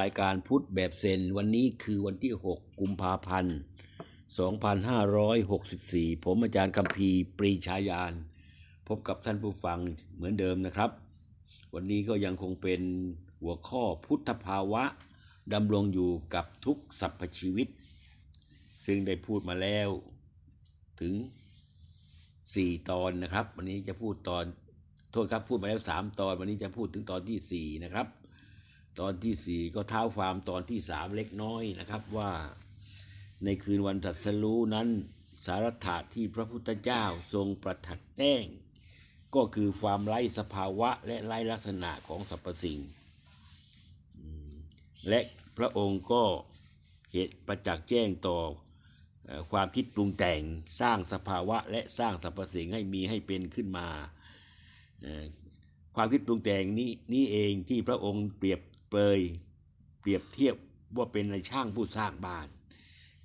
รายการพุทธแบบเซนวันนี้คือวันที่ 6 กุมภาพันธ์ 2564 ผมอาจารย์คัมภีปรีชายาน พบกับท่านผู้ฟังเหมือนเดิมนะครับ วันนี้ก็ยังคงเป็นหัวข้อพุทธภาวะดำรงอยู่กับทุกสรรพชีวิต ซึ่งได้พูดมาแล้วถึง 4 ตอนนะครับ วันนี้จะพูดตอนโทษครับพูดมาแล้ว 3 ตอน วันนี้จะพูดถึงตอนทีสี่4 นะครับ ตอนที่4ก็เท้าความตอนที่3เล็กน้อยนะครับว่าในคืนวันตรัสรู้นั้นสารถะที่พระพุทธเจ้าทรงประทัดแจ้ง ก็คือความไร้สภาวะและไร้ลักษณะของสรรพสิ่ง และพระองค์ก็เหตุประจักษ์แจ้งต่อความคิดปรุงแต่งสร้างสภาวะและสร้างสรรพสิ่งให้มีให้เป็นขึ้นมา ความคิดปรุงแต่งนี้นี่เองที่พระองค์เปรียบ เปรยเปรียบเทียบว่าเป็นในช่างผู้สร้างบ้าน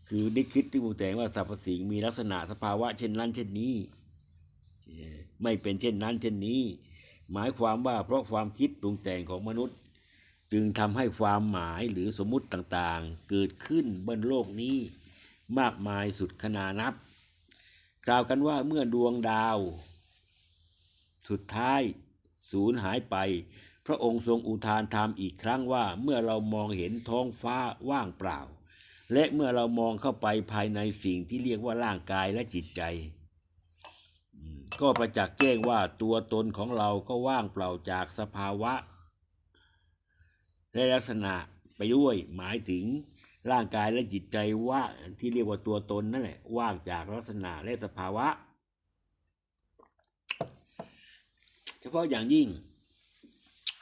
คือได้คิดที่ปรุงแต่งว่าสรรพสิ่งมีลักษณะสภาวะเช่นนั้นเช่นนี้ ไม่เป็นเช่นนั้นเช่นนี้ หมายความว่าเพราะความคิดปรุงแต่งของมนุษย์ จึงทำให้ความหมายหรือสมมุติต่างๆ เกิดขึ้นบนโลกนี้มากมายสุดขนานับ กล่าวกันว่าเมื่อดวงดาว สุดท้ายสูญหายไป พระองค์ทรงอุทานธรรมอีกครั้งว่าเมื่อเรามองเห็นท้องฟ้าว่างเปล่า และเมื่อเรามองเข้าไปภายในสิ่งที่เรียกว่าร่างกายและจิตใจ ก็ประจักษ์แจ้งว่าตัวตนของเราก็ว่างเปล่าจากสภาวะและลักษณะไปด้วยหมายถึงร่างกายและจิตใจว่าที่เรียกว่าตัวตนนั่นแหละว่างจากลักษณะและสภาวะ เฉพาะอย่างยิ่ง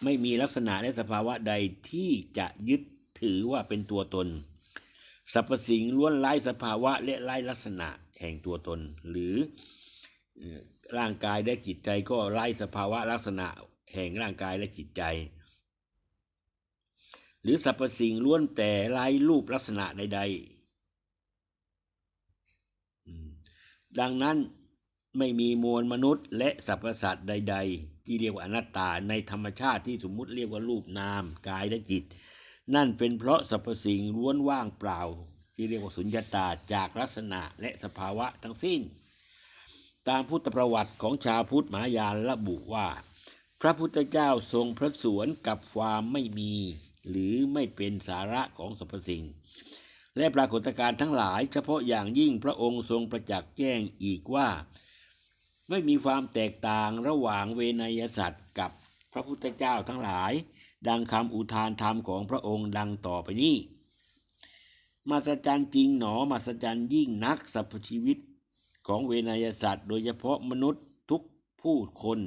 ไม่มีลักษณะและสภาวะใดที่จะยึดถือว่าเป็นตัวตน สรรพสิ่งล้วนไร้สภาวะและไร้ลักษณะแห่งตัวตน หรือร่างกายและจิตใจก็ไร้สภาวะลักษณะแห่งร่างกายและจิตใจ หรือสรรพสิ่งล้วนแต่ไร้รูปลักษณะใด ๆ ดังนั้นไม่มีมวลมนุษย์และสรรพสัตว์ใด ๆ ที่เรียกว่าอนัตตาในธรรมชาติที่สมมุติเรียกว่ารูปนามกายและจิต นั่นเป็นเพราะสรรพสิ่งล้วนว่างเปล่า ที่เรียกว่าสุญญตาจากลักษณะและสภาวะทั้งสิ้น ตามพุทธประวัติของชาวพุทธมหายานระบุว่า พระพุทธเจ้าทรงพระสวนกับความไม่มี หรือไม่เป็นสาระของสรรพสิ่งและปรากฏการณ์ทั้งหลายเฉพาะอย่างยิ่งพระองค์ทรงประจักษ์แจ้งอีกว่า ไม่มีความแตกต่างระหว่างเวนยสัตว์กับพระพุทธเจ้าทั้งหลาย ดังคำอุทานธรรมของพระองค์ดังต่อไปนี้มหัศจรรย์จริงหนอมหัศจรรย์ยิ่งนักสรรพชีวิตของเวนยสัตว์ โดยเฉพาะมนุษย์ทุกผู้คน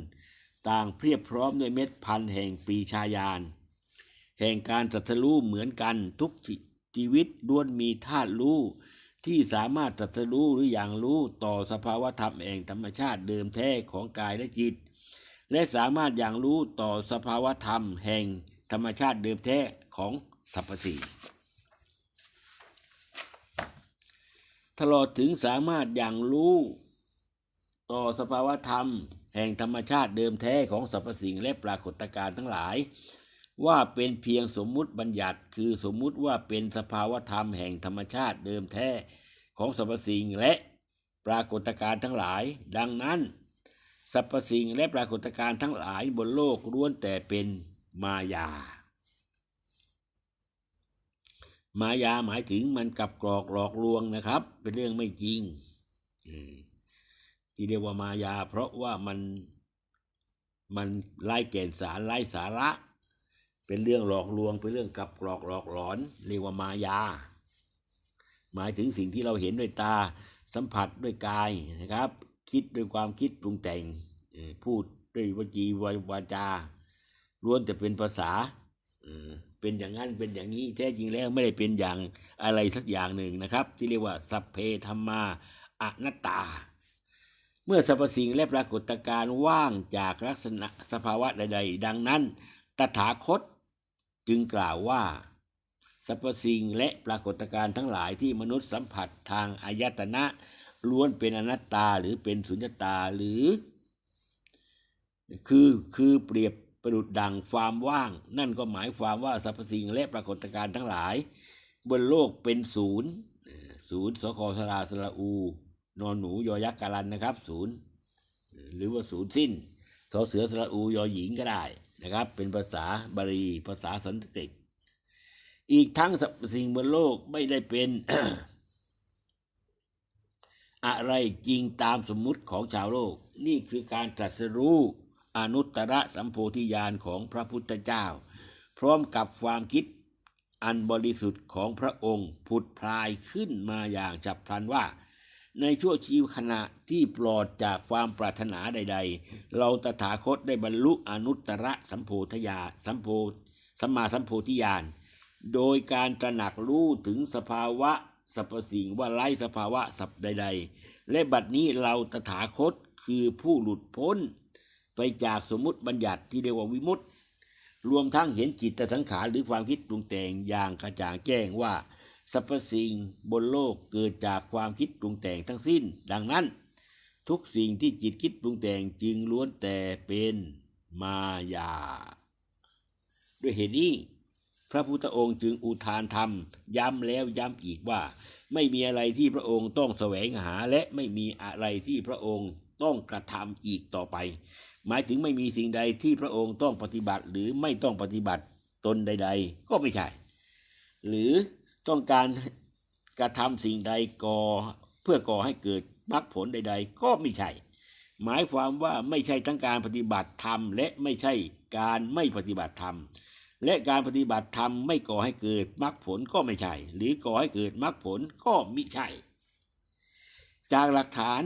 ต่างเพียบพร้อมด้วยเม็ดพันธุ์แห่งปีชาญาณแห่งการตรัสรู้เหมือนกันทุกชีวิตล้วนมีธาตุรู้ ที่สามารถตรัสรู้หรืออย่างรู้ต่อสภาวธรรมแห่งธรรมชาติเดิมแท้ของกายและจิต และสามารถอย่างรู้ต่อสภาวธรรมแห่งธรรมชาติเดิมแท้ของสรรพสิ่งตลอดถึงสามารถอย่างรู้ต่อสภาวธรรม แห่งธรรมชาติเดิมแท้ของสรรพสิ่งและปรากฏการณ์ทั้งหลาย ว่าเป็นเพียงสมมุติบัญญัติ คือสมมุติว่าเป็นสภาวธรรมแห่งธรรมชาติเดิมแท้ของสรรพสิ่งและปรากฏการณ์ทั้งหลาย ดังนั้นสรรพสิ่งและปรากฏการณ์ทั้งหลายบนโลกล้วนแต่เป็นมายา มายาหมายถึงมันกับกรอกหลอกลวงนะครับ เป็นเรื่องไม่จริงที่เรียกว่ามายา เพราะว่ามันมันไร้แก่นสารไร้สาระ เป็นเรื่องหลอกลวง เป็นเรื่องกับกรอกหลอกหลอน เรียกว่ามายา หมายถึงสิ่งที่เราเห็นด้วยตาสัมผัสด้วยกายนะครับ คิดด้วยความคิดปรุงแต่งพูดด้วยวจีวาวาจาล้วนแต่เป็นภาษาเอ่อเป็นอย่างนั้นเป็นอย่างนี้แท้จริงแล้วไม่ได้เป็นอย่างอะไรสักอย่างหนึ่งนะครับ ที่เรียกว่าสัพเพธรรมาอนัตตา เมื่อสรรพสิ่งและปรากฏการณ์ว่างจากลักษณะสภาวะใด ๆ ดังนั้น ตถาคต จึงกล่าวว่าสรรพสิ่งและปรากฏการณ์ทั้งหลายที่มนุษย์สัมผัสทางอายตนะล้วนเป็นอนัตตาหรือเป็นสุญญตาหรือ คือคือเปรียบประดุดดังความว่าง นั่นก็หมายความว่าสรรพสิ่งและปรากฏการณ์ทั้งหลาย บนโลกเป็นศูนย์ศูนย์สคสราสระอูนอนหนูยอยักษ์การันนะครับศูนย์หรือว่าศูนย์สิ้นสอเสือสระอูยอหญิงก็ได้ นะครับ เป็นภาษาบาลีภาษาสันสกฤตอีกทั้งส,สิ่งบนโลกไม่ได้เป็น อะไรจริงตามสมมุติของชาวโลก นี่คือการตรัสรู้อนุตตรสัมโพธิญาณของพระพุทธเจ้า พร้อมกับความคิดอันบริสุทธิ์ของพระองค์ผุดพลายขึ้นมาอย่างฉับพลันว่า ในชั่วชีวขณะที่ปลอดจากความปรารถนาใด ๆ เราตถาคตได้บรรลุอนุตตรสัมโพธญาสัมโพสัมมาสัมโพธิญาณโดยการตระหนักรู้ถึงสภาวะสรรพสิ่งว่าไร้สภาวะสัพใด ๆ และบัดนี้เราตถาคตคือผู้หลุดพ้น ไปจากสมมุติบัญญัติที่เรียกว่าวิมุตติ รวมทั้งเห็นจิตสังขารหรือความคิดปรุงแต่งอย่างกระจ่างแจ้งว่า สรรพสิ่งบนโลกเกิดจากความคิดปรุงแต่งทั้งสิ้น ดังนั้น ทุกสิ่งที่จิตคิดปรุงแต่งจึงล้วนแต่เป็นมายา ด้วยเหตุนี้ พระพุทธองค์จึงอุทานธรรม ย้ำแล้วย้ำอีกว่า ไม่มีอะไรที่พระองค์ต้องแสวงหาและไม่มีอะไรที่พระองค์ต้องกระทำอีกต่อไป หมายถึงไม่มีสิ่งใดที่พระองค์ต้องปฏิบัติหรือไม่ต้องปฏิบัติตนใด ๆ ก็ไม่ใช่ หรือ ต้องการกระทำสิ่งใดก่อเพื่อก่อให้เกิดมรรคผลใด ๆ ก็ไม่ใช่ หมายความว่าไม่ใช่ทั้งการปฏิบัติธรรม และไม่ใช่การไม่ปฏิบัติธรรม และการปฏิบัติธรรมไม่ก่อให้เกิดมรรคผลก็ไม่ใช่ หรือก่อให้เกิดมรรคผลก็มิใช่ จากหลักฐาน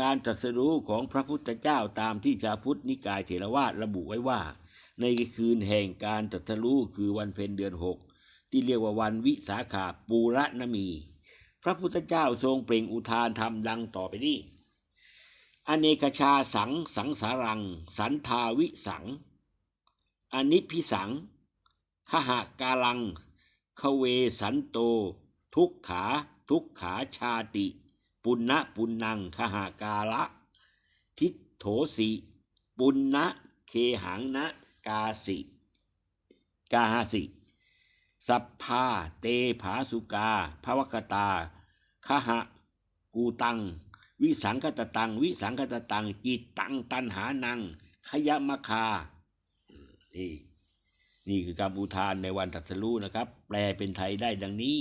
การตรัสรู้ของพระพุทธเจ้าตามที่ชาพุทธนิกายเถรวาทระบุไว้ว่า ในคืนแห่งการตรัสรู้คือวันเพ็ญเดือนหก ที่เรียกว่าวันวิสาขาปูระนมี พระพุทธเจ้าทรงเปล่งอุทานธรรมดังต่อไปนี้ อเนกชาสังสังสารัง สันทาวิสัง อนิพิสังขหากาลังคเวสันโต ทุกขาทุกขาชาติ ปุณณะปุณนังขหากาละทิโถสิปุณณะเคหังนะกาสิกาหาสิ สัพพา เตผาสุกาภวกตาคหะ กูตัง วิสังคตตัง วิสังคตตัง จิตตัง ตันหานัง ขยมคา นี่นี่คือการอุทานในวันตรัสรู้นะครับ แปลเป็นไทยได้ดังนี้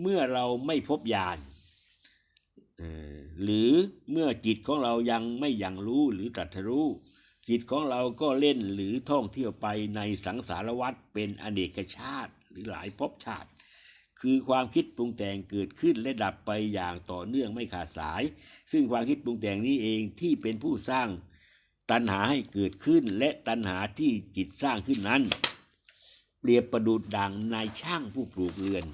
เมื่อเราไม่พบญาณหรือเมื่อจิตของเรายังไม่ยังรู้หรือตรัสรู้ จิตของเราก็เล่นหรือท่องเที่ยวไปในสังสารวัฏเป็นอเนกชาติหรือหลายภพชาติ คือความคิดปรุงแต่งเกิดขึ้นและดับไปอย่างต่อเนื่องไม่ขาดสาย ซึ่งความคิดปรุงแต่งนี้เองที่เป็นผู้สร้างตัณหาให้เกิดขึ้นและตัณหาที่จิตสร้างขึ้นนั้น เปรียบประดุดดังนายช่างผู้ปลูกเรือน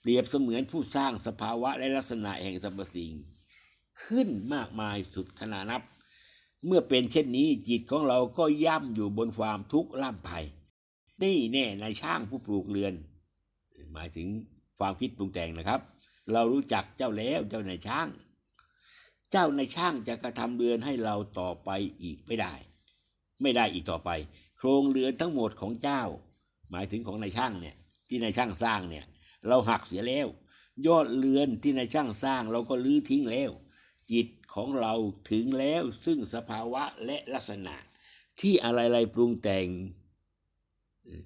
เปรียบเสมือนผู้สร้างสภาวะและลักษณะแห่งสรรพสิ่ง ขึ้นมากมายสุดขนานับ เมื่อเป็นเช่นนี้จิตของเราก็ย่ำอยู่บนความทุกข์ล่ำไปนี่แน่นายช่างผู้ปลูกเรือน หมายถึงความคิดปรุงแต่งนะครับ เรารู้จักเจ้าแล้วเจ้านายช่าง เจ้าในายช่างจะกระทำเรือนให้เราต่อไปอีกไม่ได้ ไม่ได้อีกต่อไป โครงเรือนทั้งหมดของเจ้า หมายถึงของนายช่างเนี่ยที่นายช่างสร้างเนี่ย เราหักเสียแล้ว ยอดเรือนที่นายช่างสร้างเราก็ลื้อทิ้งแล้ว จิตของเราถึงแล้วซึ่งสภาวะและลักษณะ ที่อะไรๆปรุงแต่ง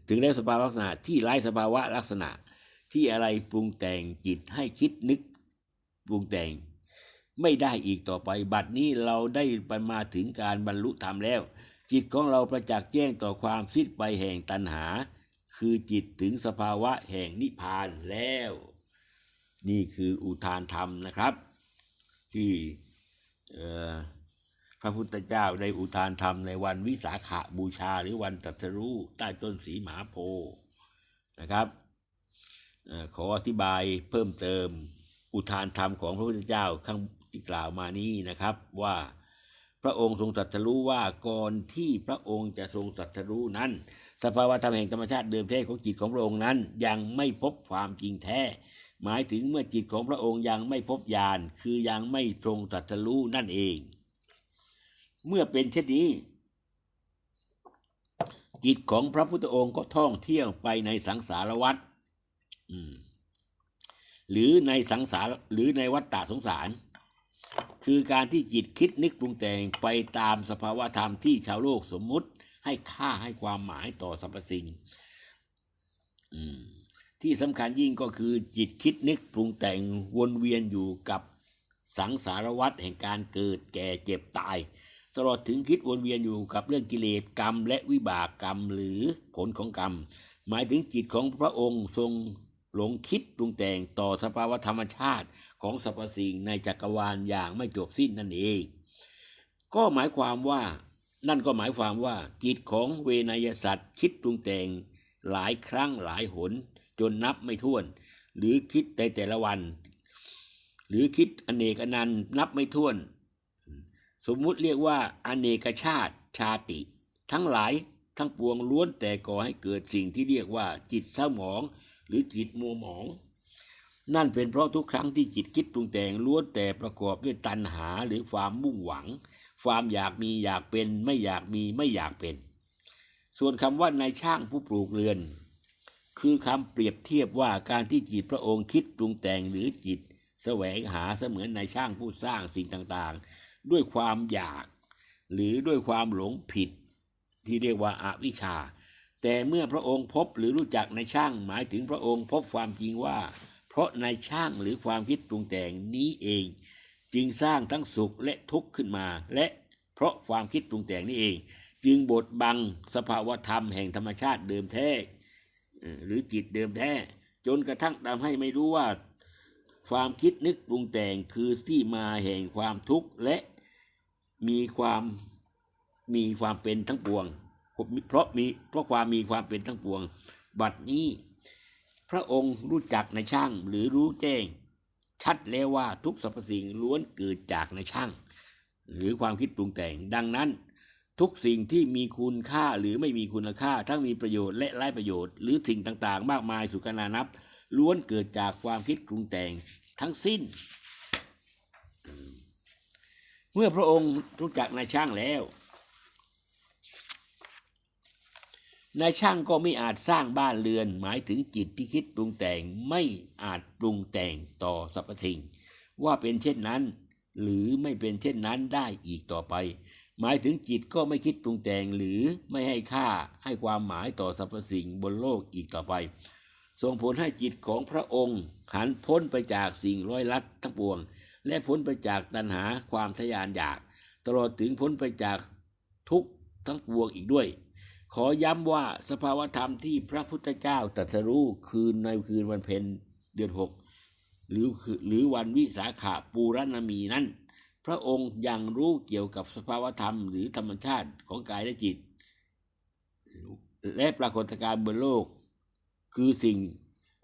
ถึงแล้วสภาวะลักษณะที่ไร้สภาวะลักษณะ ที่อะไรปรุงแต่งจิตให้คิดนึกปรุงแต่ง ไม่ได้อีกต่อไป บัดนี้เราได้ไปมาถึงการบรรลุธรรมแล้ว จิตของเราประจักษ์แจ้งต่อความสิ้นไปแห่งตัณหา คือจิตถึงสภาวะแห่งนิพพานแล้ว นี่คืออุทานธรรมนะครับ ที่พระพุทธเจ้าได้อุทานธรรมในวันวิสาขบูชาหรือวันตรัสรู้ใต้ต้นสีหมาโพนะครับอขออธิบายเพิ่มเติมอุทานธรรมของพระพุทธเจ้าข้างที่กล่าวมานี้นะครับว่าพระองค์ทรงตรัสรู้ว่าก่อนที่พระองค์จะทรงตรัสรู้นั้น สภาวะธรรมแห่งธรรมชาติเดิมแท้ของจิตของพระองค์นั้น ยังไม่พบความจริงแท้ หมายถึงเมื่อจิตของพระองค์ยังไม่พบญาณคือยังไม่ทรงตรัสรู้นั่นเอง เมื่อเป็นเช่นนี้ จิตของพระพุทธองค์ก็ท่องเที่ยวไปในสังสารวัฏหรือในสังสารหรือในวัฏฏะสงสาร คือการที่จิตคิดนึกปรุงแต่งไปตามสภาวะธรรมที่ชาวโลกสมมุติให้ค่าให้ความหมายต่อสรรพสิ่ง ที่สำคัญยิ่งก็คือจิตคิดนึกปรุงแต่งวนเวียนอยู่กับสังสารวัฏแห่งการเกิดแก่เจ็บตาย ตลอดถึงคิดวนเวียนอยู่กับเรื่องกิเลสกรรม และวิบากกรรมหรือผลของกรรม หมายถึงจิตของพระองค์ทรงหลงคิดปรุงแต่งต่อสภาวะธรรมชาติของสรรพสิ่งในจักรวาลอย่างไม่จบสิ้นนั่นเอง ก็หมายความว่า นั่นก็หมายความว่าจิตของเวนยสัตว์คิดปรุงแต่งหลายครั้งหลายหน จนนับไม่ถ้วน หรือคิดในแต่ละวัน หรือคิดอเนกอนันต์นับไม่ถ้วน สมมุติเรียกว่าอเนกชาติชาติ ทั้งหลายทั้งปวงล้วนแต่ก่อให้เกิดสิ่งที่เรียกว่าจิตเศร้าหมอง หรือจิตมัวหมอง นั่นเป็นเพราะทุกครั้งที่จิตคิดปรุงแต่งล้วนแต่ประกอบด้วยตัณหาหรือความมุ่งหวัง ความอยากมีอยากเป็นไม่อยากมีไม่อยากเป็น ส่วนคำว่านายช่างผู้ปลูกเรือน คือคำเปรียบเทียบว่าการที่จิตพระองค์คิดปรุงแต่งหรือจิต แสวงหาเสมือนนายช่างผู้สร้างสิ่งต่างๆ ด้วยความอยาก หรือด้วยความหลงผิด ที่เรียกว่าอาวิชชา แต่เมื่อพระองค์พบหรือรู้จักนายช่างหมายถึงพระองค์พบความจริงว่า เพราะนายช่างหรือความคิดปรุงแต่งนี้เอง จึงสร้างทั้งสุขและทุกข์ขึ้นมา และเพราะความคิดปรุงแต่งนี้เอง จึงบดบังสภาวธรรมแห่งธรรมชาติเดิมแท้ หรือจิตเดิมแท้ จนกระทั่งทำให้ไม่รู้ว่า ความคิดนึกปรุงแต่งคือที่มาแห่งความทุกข์และมีความมีความเป็นทั้งปวง เพราะมีเพราะความมีความเป็นทั้งปวง บัดนี้ พระองค์รู้จักในช่างหรือรู้แจ้ง ชัดแล้วว่าทุกสรรพสิ่งล้วนเกิดจากในช่าง หรือความคิดปรุงแต่งดังนั้น ทุกสิ่งที่มีคุณค่าหรือไม่มีคุณค่า ทั้งมีประโยชน์และไร้ประโยชน์ หรือสิ่งต่างๆ มากมายสุกนานับ ล้วนเกิดจากความคิดปรุงแต่งทั้งสิ้น เมื่อพระองค์รู้จักนายช่างแล้วนายช่างก็ไม่อาจสร้างบ้านเรือน หมายถึงจิตที่คิดปรุงแต่งไม่อาจปรุงแต่งต่อสรรพสิ่ง ว่าเป็นเช่นนั้น หรือไม่เป็นเช่นนั้นได้อีกต่อไป หมายถึงจิตก็ไม่คิดปรุงแต่งหรือไม่ให้ค่าให้ความหมายต่อสรรพสิ่งบนโลกอีกต่อไป ส่งผลให้จิตของพระองค์ หันพ้นไปจากสิ่งร้อยลัดทั้งปวง และพ้นไปจากตัณหาความทะยานอยาก ตลอดถึงพ้นไปจากทุกทั้งปวงอีกด้วย ขอย้ำว่าสภาวธรรมที่พระพุทธเจ้าตรัสรู้คืนในคืนวันเพ็ญเดือนหกหรือคือหรือวันวิสาขาปูรณมีนั้น พระองค์ยังรู้เกี่ยวกับสภาวธรรมหรือธรรมชาติของกายและจิต และปรากฏการณ์บนโลก คือสิ่ง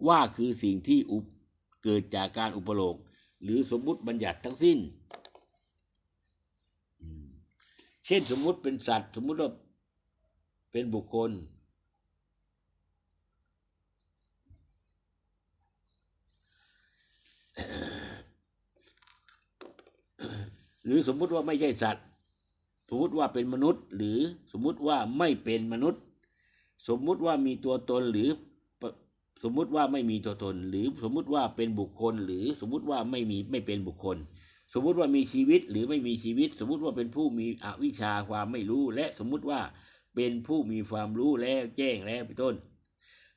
ว่าคือสิ่งที่อุปเกิดจากการอุปโลกหรือสมมุติบัญญัติทั้งสิ้น เช่นสมมุติเป็นสัตว์ สมมุติว่าเป็นบุคคล รือสมมุติว่าไม่ใช่สัตว์ สมมติว่าเป็นมนุษย์ หรือสมมุติว่าไม่เป็นมนุษย์ สมมุติว่ามีตัวตนหรือสมมุติว่าไม่มีตัวตน หรือสมมุติว่าเป็นบุคคล หรือสมมุติว่าไม่มีไม่เป็นบุคคล สมมุติว่ามีชีวิตหรือไม่มีชีวิต สมมุติว่าเป็นผู้มีอวิชชาความไม่รู้ และสมมุติว่าเป็นผู้มีความรู้แล้วแจ้งแล้วเป็นต้น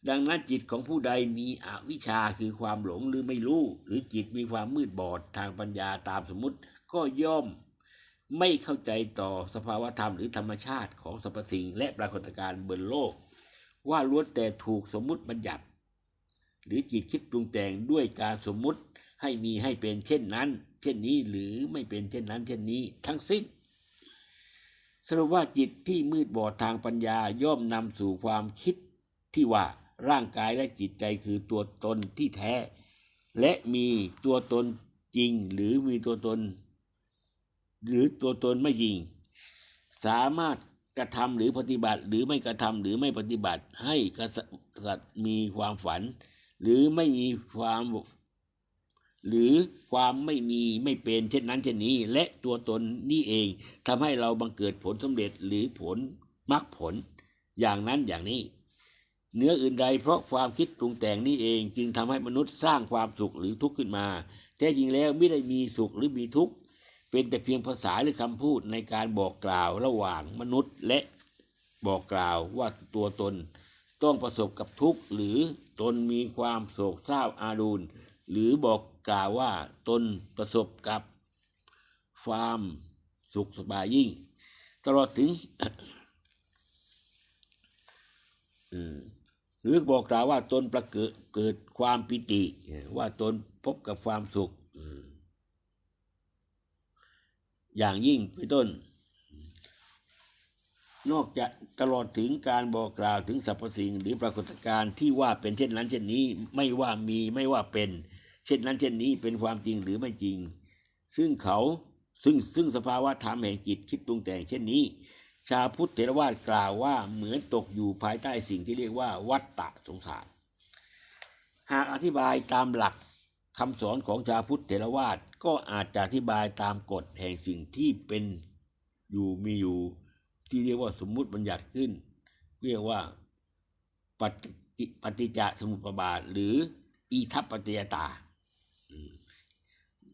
ดังนั้นจิตของผู้ใดมีอวิชชาคือความหลงหรือไม่รู้ หรือจิตมีความมืดบอดทางปัญญาตามสมมติ ก็ย่อมไม่เข้าใจต่อสภาวธรรมหรือธรรมชาติของสรรพสิ่งและปรากฏการณ์บนโลก ว่าล้วนแต่ถูกสมมุติบัญญัติ หรือจิตคิดปรุงแต่งด้วยการสมมุติให้มีให้เป็นเช่นนั้น เช่นนี้หรือไม่เป็นเช่นนั้น เช่นนี้ทั้งสิ้น สรุปว่าจิตที่มืดบอดทางปัญญาย่อมนำสู่ความคิดที่ว่าร่างกายและจิตใจคือตัวตนที่แท้ และมีตัวตนจริงหรือมีตัวตน หรือตัวตนไม่จริง สามารถกระทำหรือปฏิบัติ หรือไม่กระทำหรือไม่ปฏิบัติ ให้กษัตริย์มีความฝัน หรือไม่มีความ หรือความไม่มีไม่เป็นเช่นนั้นเช่นนี้ และตัวตนนี่เองทำให้เราบังเกิดผลสำเร็จหรือผลมรรคผล อย่างนั้นอย่างนี้เนื้ออื่นใดเพราะความคิดปรุงแต่งนี่เองจึงทำให้มนุษย์สร้างความสุขหรือทุกข์ขึ้นมา แท้จริงแล้วไม่ได้มีสุขหรือมีทุกข์ เป็นแต่เพียงภาษาหรือคำพูดในการบอกกล่าวระหว่างมนุษย์และบอกกล่าวว่าตัวตน ต้องประสบกับทุกข์หรือตนมีความโศกเศร้าอาดูลหรือบอกกล่าวว่าตนประสบกับความสุขสบายยิ่ง ตลอดถึงหรือบอกกล่าวว่าตนประเกิดเกิดความปิติ ว่าตนพบกับความสุข อย่างยิ่งเป็นต้น นอกจากตลอดถึงการบอกกล่าวถึงสรรพสิ่งหรือปรากฏการณ์ที่ว่าเป็นเช่นนั้น เช่นนี้ ไม่ว่ามีไม่ว่าเป็น เช่นนั้น เช่นนี้เป็นความจริงหรือไม่จริง ซึ่งเขาซึ่งซึ่งสภาวะธรรมแห่งจิตคิดปรุงแต่งเช่นนี้ ชาพุทธเถรวาทกล่าวว่าเหมือนตกอยู่ภายใต้สิ่งที่เรียกว่าวัฏฏะสงสาร หากอธิบายตามหลัก คำสอนของชาวพุทธเถรวาทก็อาจจะอธิบายตามกฎแห่งสิ่งที่เป็นอยู่มีอยู่ ที่เรียกว่าสมมุติบัญญัติขึ้น เรียกว่าปฏิปฏิจจสมุปบาท หรืออีทัปปัจจยตา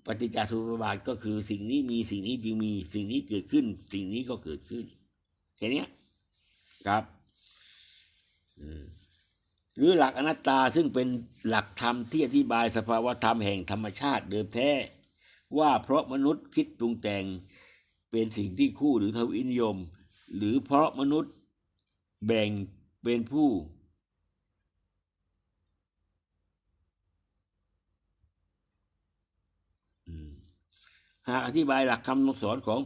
ปฏิจจสมุปบาทก็คือสิ่งนี้มีสิ่งนี้จึงมีสิ่งนี้เกิดขึ้น สิ่งนี้ก็เกิดขึ้นแค่นี้ครับ อืม หรือหลักอนัตตาซึ่งเป็นหลักธรรมที่อธิบายสภาวธรรมแห่งธรรมชาติเดิมแท้ ว่าเพราะมนุษย์คิดปรุงแต่งเป็นสิ่งที่คู่หรือทวินิยม หรือเพราะมนุษย์แบ่งเป็นผู้ หากอธิบายหลักคำสอนของ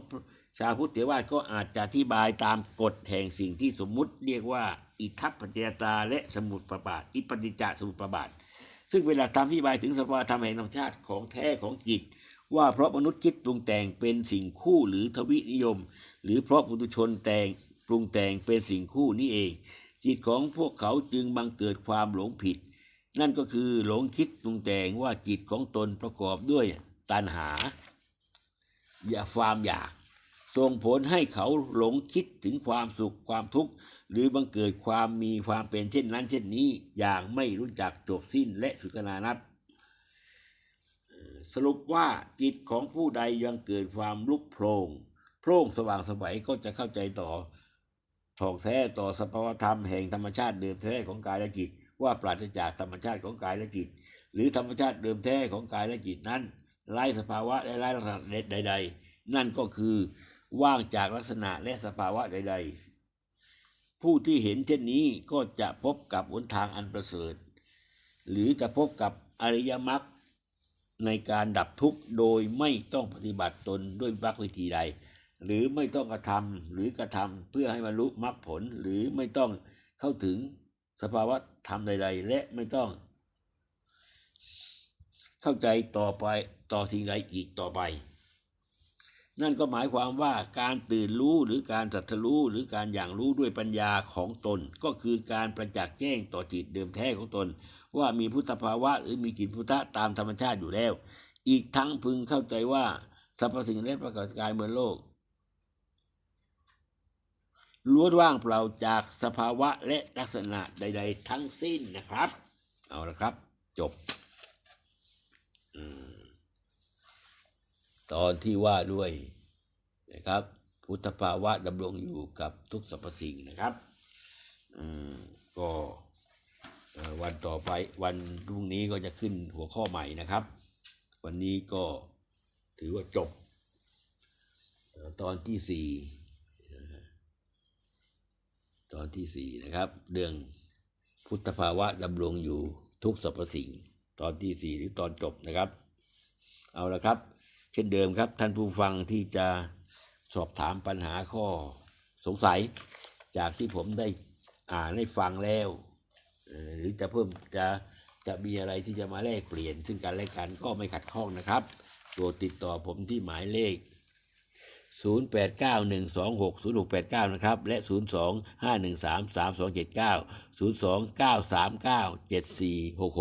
ชาวพุทธเถรวาทก็อาจจะอธิบายตามกฎแห่งสิ่งที่สมมุติเรียกว่า อิทัปปัจจยตาและสมุติประบาทอิปฏิจจสมุติประบาท ซึ่งเป็นหลักธรรมที่อธิบายถึงสภาวธรรมแห่งธรรมชาติของแท้ของจิต ว่าเพราะมนุษย์คิดปรุงแต่งเป็นสิ่งคู่หรือทวินิยม หรือเพราะปุถุชนแต่งปรุงแต่งเป็นสิ่งคู่นี้เอง จิตของพวกเขาจึงบังเกิดความหลงผิด นั่นก็คือหลงคิดปรุงแต่งว่าจิตของตนประกอบด้วยตัณหา อย่าความอยาก ส่งผลให้เขาหลงคิดถึงความสุขความทุกข์ หรือบังเกิดความมีความเป็นเช่นนั้น เช่นนี้อย่างไม่รู้จักจบสิ้นและสุขนานับสรุปว่าจิตของผู้ใดยังเกิดความลุกโพลงโพร่งสว่างสวัยก็จะเข้าใจต่อถ่อกแท้ต่อสภาวธรรมแห่งธรรมชาติเดิมแท้ของกายและจิต ว่าปราศจากธรรมชาติของกายและจิต หรือธรรมชาติเดิมแท้ของกายและจิตนั้นไร้สภาวะและไร้ลักษณะใดๆ นั่นก็คือ ว่างจากลักษณะและสภาวะใด ๆ ผู้ที่เห็นเช่นนี้ก็จะพบกับหนทางอันประเสริฐ หรือจะพบกับอริยมรรคในการดับทุกข์โดยไม่ต้องปฏิบัติตนด้วยมรรควิธีใด หรือไม่ต้องกระทำหรือกระทำเพื่อให้บรรลุมรรคผลหรือไม่ต้องเข้าถึงสภาวะธรรมใด ๆ และไม่ต้อง เข้าใจต่อไปต่อสิ่งใดอีกต่อไป นั่นก็หมายความว่าการตื่นรู้หรือการตรัสรู้หรือการอย่างรู้ด้วยปัญญาของตน ก็คือการประจักษ์แจ้งต่อจิตเดิมแท้ของตน ว่ามีพุทธภาวะหรือมีจิตพุทธะตามธรรมชาติอยู่แล้ว อีกทั้งพึงเข้าใจว่าสรรพสิ่งและประกอบกายเมืองโลกล้วนว่างเปล่าจากสภาวะและลักษณะใด ๆ ทั้งสิ้นนะครับ เอาละครับ จบอืม ตอนที่ว่าด้วยนะครับ พุทธภาวะดำรงอยู่กับทุกสรรพสิ่งนะครับอืมก็วันต่อไปวันพรุ่งนี้ก็จะขึ้นหัวข้อใหม่นะครับ วันนี้ก็ถือว่าจบ ตอนที่สี่ตอนที่สี่นะครับ เรื่องพุทธภาวะดำรงอยู่ทุกสรรพสิ่ง ตอนที่สี่หรือตอนจบนะครับ เอาละครับ เช่นเดิมครับ ท่านผู้ฟังที่จะสอบถามปัญหาข้อสงสัย จากที่ผมได้อ่านให้ฟังแล้ว หรือจะเพิ่มจะจะมีอะไรที่จะมาแลกเปลี่ยน ซึ่งกันและกันก็ไม่ขัดข้องนะครับโปรดติดต่อผมที่หมายเลข 0891260689 นะครับ และ 02-513-3279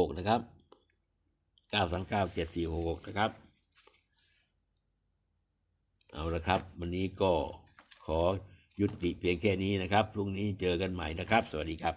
02-939-7466 นะครับ 939 7466 นะครับ เอาละครับ วันนี้ก็ขอยุติเพียงแค่นี้นะครับ พรุ่งนี้เจอกันใหม่นะครับ สวัสดีครับ